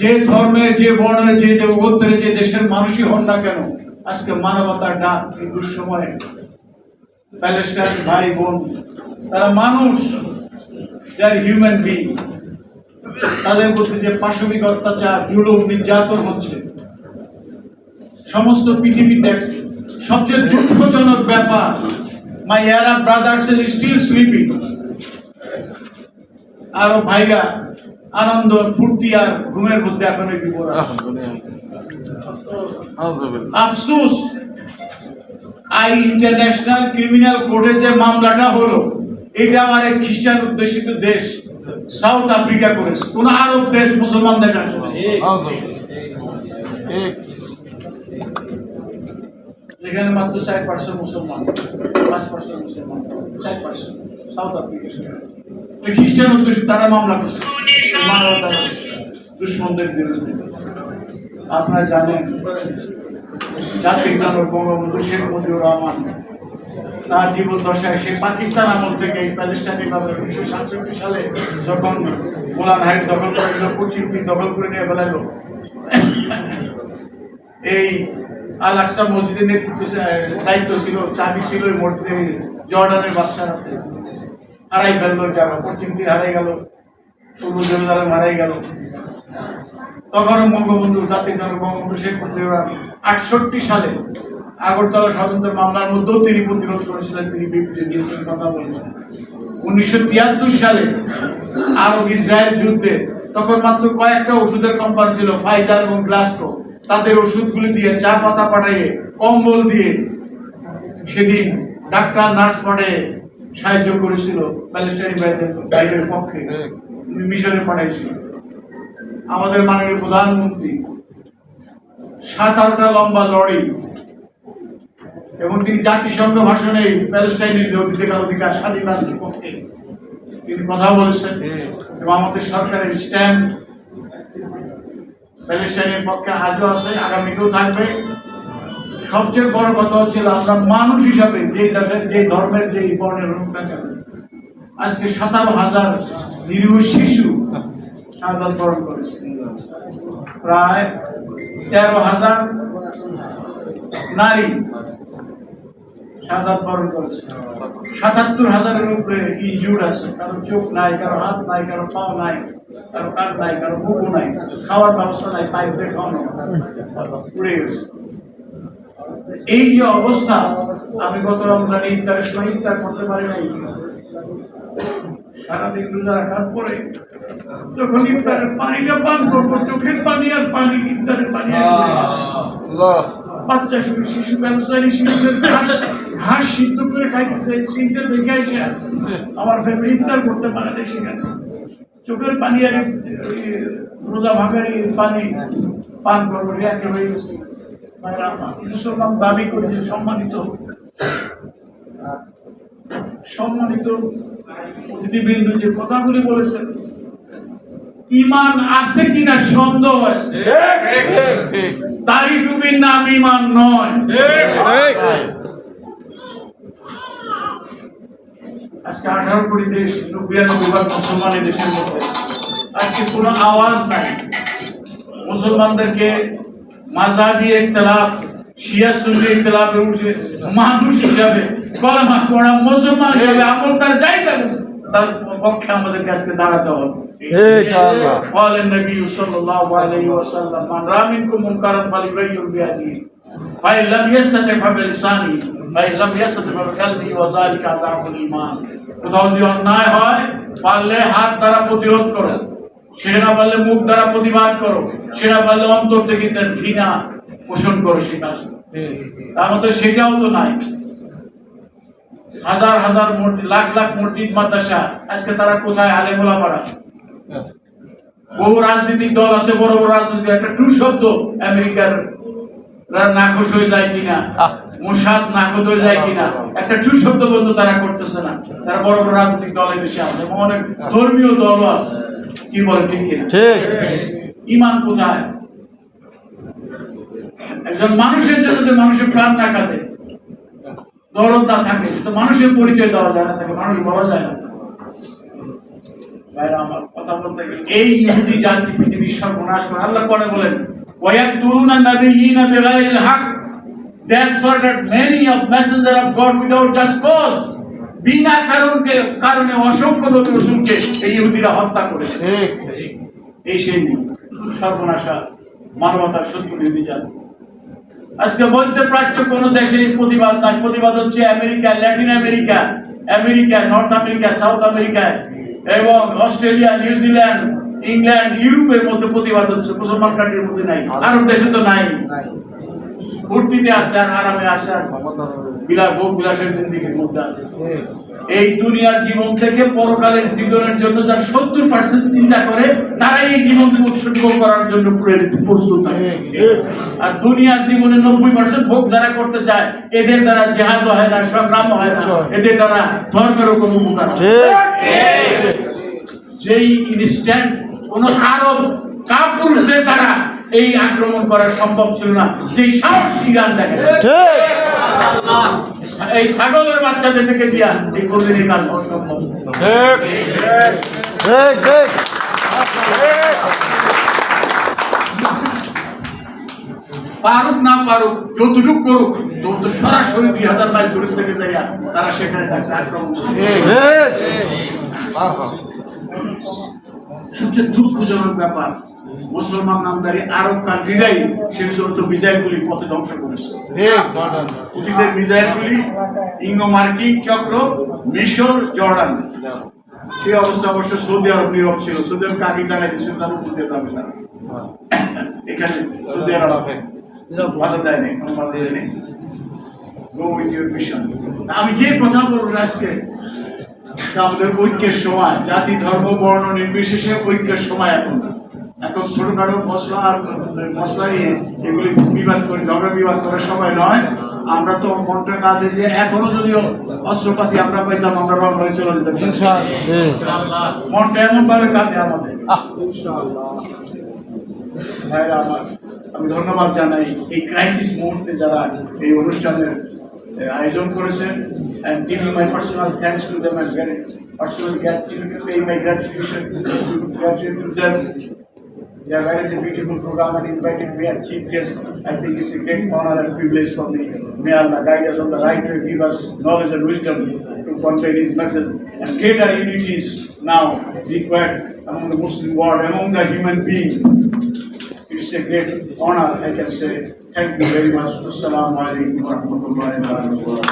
যে ধর্মের যে বর্ণের যে গোত্রের যে দেশের মানুষই হন না কেন, আজকে মানবতার ডাক এই দুঃসময়ে। প্যালেস্টাইন ভাই বোন, তারা মানুষ যার হিউম্যান বিং তাদের প্রতি যে পাশবিক অত্যাচার, জুলুম, নির্যাতন হচ্ছে। সমস্ত পৃথিবী দেখছে। সবচেয়ে দুঃখজনক ব্যাপার my Arab brothers is still sleeping আরও ভাইরা আনন্দ ফুর্তি আর ঘুমের মধ্যে এখন বিপদ আছে। আফসোস আই ইন্টারন্যাশনাল ক্রিমিনাল কোর্টে যে মামলাটা হলো এটা আমার এক খ্রিস্টান উদ্দেশিত দেশ সাউথ আফ্রিকা করেছে। কোন আরব দেশ মুসলমান দেশ আসে যেখানে মাত্র ষাট পার্সেন্ট মুসলমান পাঁচ পার্সেন্ট মুসলমান ষাট পার্সেন্ট। সাউথ খ্রিস্টান উদ্দেশ্যে তারা মামলা করছে। দুশ্মনদের বিরুদ্ধে। আপনারা জানেন জাতির জনক বঙ্গবন্ধু শেখ মুজিবুর রহমান তার জীবন দশায় সে পাকিস্তান আমল থেকে প্যালেস্টাইনি উনিশশো সাতষট্টি সালে যখন গোলান হাইট দখল করে নিল দখল করে নিয়ে বেলালো এই আল আকসা মসজিদের নেতৃত্ব দায়িত্ব ছিল চাবি ছিল মসজিদের জর্ডানের বাদশার হাতে। হারাই ফেলল যারা পশ্চিম তীর হারাই গেল পূর্ব জেরুজালেম হারাই গেল। তখন বঙ্গবন্ধু, জাতির জনক বঙ্গবন্ধু শেখ মুজিবুর আটষট্টি সালে আগরতলা স্বতন্ত্র মামলার মধ্যেও তিনি প্রতিরোধ করেছিলেন, তিনি বিবৃতি দিয়েছেন, কথা বলেছেন। উনিশশো তিয়াত্তর সালে আরব ইসরায়েল যুদ্ধে তখন মাত্র কয়েকটা ওষুধের কোম্পানি ছিল ফাইজার এবং গ্লাসকো তাদের ওষুধগুলি দিয়ে চা পাতা পাঠাইয়ে, কম্বল দিয়ে সেদিন ডাক্তার, নার্স পাঠিয়ে সাহায্য করেছিল প্যালেস্টাইনি ভাইদের পক্ষে মিশনে পাঠাইছিল। আমাদের মাননীয় প্রধানমন্ত্রী সাত আটটা লম্বা লড়াই এবং তিনি জাতিসংঘ ভাষণে প্যালেস্টাইনের অধিকার অধিকার স্বাধীনতার পক্ষে তিনি কথা বলেছেন এবং আমাদের সরকারের স্ট্যান্ড প্যালেস্টাইনের পক্ষে আজও আছে, আগামীতেও থাকবে। সবচেয়ে বড় কথা হচ্ছিল আমরা মানুষ হিসাবে যেই দেশের, যেই ধর্মের, যেই বর্ণের হোক না কেন, আজকে সাতারো হাজার নিরীহ শিশু শাহাদাত বরণ করেছে। প্রায় তেরো হাজার নারী শাহাদাত বরণ করেছে। সাতাত্তর হাজারের উপরে ইনজুর্ড আছে। কারও চোখ নাই, কারও হাত নাই, কারও পাও নাই, কারও কান নাই, কারও বুকও নাই, খাওয়ার ব্যবস্থা নাই, পাইপ দিয়ে খাওয়ানো উড়ে গেছে। এই যে অবস্থা আমি গত রমজানে ইফতারের সময় ইফতার করতে পারি নাই। সারাদিন রোজা রাখার পরে যখন ইফতারের পানিটা পান করব চোখের পানি আর পানি ইফতারের পানি এক। বাচ্চা শিশু শিশু ব্যবসায়ী শিশুদের ঘাস ঘাস সিদ্ধ করে খাইতেছে সিনটা দেখে আমার ফ্যামিলি ইফতার করতে পারে না সেখানে। চোখের পানি আর রোজা ভাঙার পানি পান করব রেখে হয়ে গেছে। মুসলমান দাবি করি যে সম্মানিত সম্মানিত অতিথিবৃন্দ যে কথাগুলি বলেছেন, ইমান আছে কিনা সন্দেহ আছে। দাড়ি টুপির নাম ইমান নয়। আজকে আঠারো কোটি দেশ বিরানব্বই ভাগ মুসলমানের দেশের মধ্যে। আজকে কোনো আওয়াজ নাই। মুসলমানদেরকে মাঝাবি ইখতলাফ শিয়া সুন্নি ইখতলাফে উঠে মানুষ হিসাবে কলমা পড়া মুসলমান হিসাবে আমল তার যাই থাকুক তার পক্ষে আমাদেরকে আজকে দাঁড়াতে হবে ইনশাআল্লাহ। قال النبي صلى الله عليه وسلم من رأى منكم منكرا فليغير بيده فإن لم يستطع فبلسانه فإن لم يستطع فبقلبه وذلك أضعف الإيمان কোথাও যদি অন্যায় হয় পারলে হাত দ্বারা প্রতিরোধ করো সেটা না পারলে মুখ দ্বারা প্রতিবাদ করো, সেটা পারলে অন্তর থেকে তার ঘৃণা পোষণ করো সে কাজ তার মধ্যে সেটাও তো নাই। হাজার হাজার লাখ লাখ মসজিদ, মাদ্রাসা, আজকে তারা কোথায়? আলেমুলা পাড়া বহু রাজনৈতিক দল আছে, বড় বড় রাজনৈতিক। একটা টু শব্দ, আমেরিকার নাকশ হয়ে যায় কিনা? মোসাদ নাকদ হয়ে যায় কিনা? একটা টু শব্দ বন্ধ তারা করতেছে না। তারা বড় বড় রাজনৈতিক দলে বেশি আছে এবং অনেক ধর্মীয় দলও আছে। কি বলে ঠিক কিনা? ঠিক। ইমান কোথায়? একজন মানুষের জন্য যে মানুষের প্রাণ না কাঁদে দরদ না থাকে তো মানুষের পরিচয় দেওয়া যায় না তাকে মানুষ বলা যায় না। ভাইরা আমার কথা বলতে গেলে এই ইহুদি জাতি পৃথিবীর সর্বনাশ করে। আল্লাহ পরে বলেন নাবিয়িনা বিগাইরিল হক slaughtered many of messenger of God without just cause বিনা কারণকে কারণে অসংখ্য নবী রসুলকে এই ইহুদিরা হত্যা করেছে। এই সেই সর্বনাশা মানবতার শত্রু ইহুদি জাতি আজকে মধ্যপ্রাচ্য কোন দেশে প্রতিবাদ নাই। প্রতিবাদ হচ্ছে America Latin America America North America South America এবং অস্ট্রেলিয়া নিউজিল্যান্ড ইংল্যান্ড ইউরোপের মধ্যে প্রতিবাদ হচ্ছে। মুসলমান কান্ট্রির মধ্যে নাই। আরব দেশে তো নাই। ফুর্তিতে আছে আর আরামে আছে আর বিলাস ভোগ বিলাসের জিন্দিগির মধ্যে আছে। এই দুনিয়ার জীবন থেকে পরকালের জীবনের জন্য যার সত্তর পার্সেন্ট চিন্তা করে তারাই এই জীবনকে উৎসর্গ করার জন্য প্রেরিত প্রস্তুত থাকে। আর দুনিয়ার জীবনে নব্বই পার্সেন্ট ভোগ যারা করতে চায় এদের দ্বারা জেহাদ হয় না সংগ্রাম হয় না। এদের দ্বারা ধর্মেরও কোনো উন্নয়ন। যেই ইনস্ট্যান্ট কোন আরব কাপুরুষদের দ্বারা এই আক্রমণ করা সম্ভব ছিল না। যেই সাহস ইরান দেখে। এই ছাগলের বাচ্চাদের থেকে দিয়া এই এই কাজ সম্ভব পারুক না পারুক যতটুক করুক তোর তো সরাসরি দুই হাজার মাইল দূরে থেকে যাইয়া তারা সেখানে তাকে আক্রমণ সবচেয়ে দুঃখজনক ব্যাপার মুসলমান নামদারি আরব কান্ট্রিরাই সে সমস্ত মিসাইলগুলি পথে ধ্বংস করেছে। অতীতের মিসাইলগুলি ইঙ্গো মার্কিন চক্র মিশর জর্ডান। সেই অবস্থা অবশ্য সৌদি আরব নীরব ছিল। সৌদি আরবকে আগে জানাই দিয়েছিল তার উপর দিয়ে যাবে না। এখানে সৌদি আরব বাধা দেয়নি কোনো বাধা দেয়নি গো উইথ ইউর মিশন আমি যে কথা বলব আজকে আমাদের ঐক্যের সময় জাতি ধর্ম বর্ণ নির্বিশেষে ঐক্যের সময় এখন। এখন ছোটখাটো মশলা আর মশলা নিয়ে এগুলি বিবাদ করে ঝগড়া বিবাদ করার সময় নয়। আমরা তো মনটা কাজে যে এখনও যদিও অস্ত্রপাতি আমরা পাইতাম আমরা রং হয়ে চলে যেতাম। মনটা এমন ভাবে কাঁদে আমাদের। ভাইরা আমার আমি ধন্যবাদ জানাই এই ক্রাইসিস মুহূর্তে যারা এই অনুষ্ঠানের আয়োজন করেছেন। And giving my personal thanks to them and personal gratitude, pay my gratitude gratitude to them. They arranged a beautiful program and invited me as chief guest. I think it's a great honor and privilege for me. May Allah guide us on the right way, give us knowledge and wisdom to convey His message. And greater unity is now required among the Muslim world, among the human being. It's a great honor, I can say. Thank you very much. Assalamu alaikum wa rahmatullahi wa.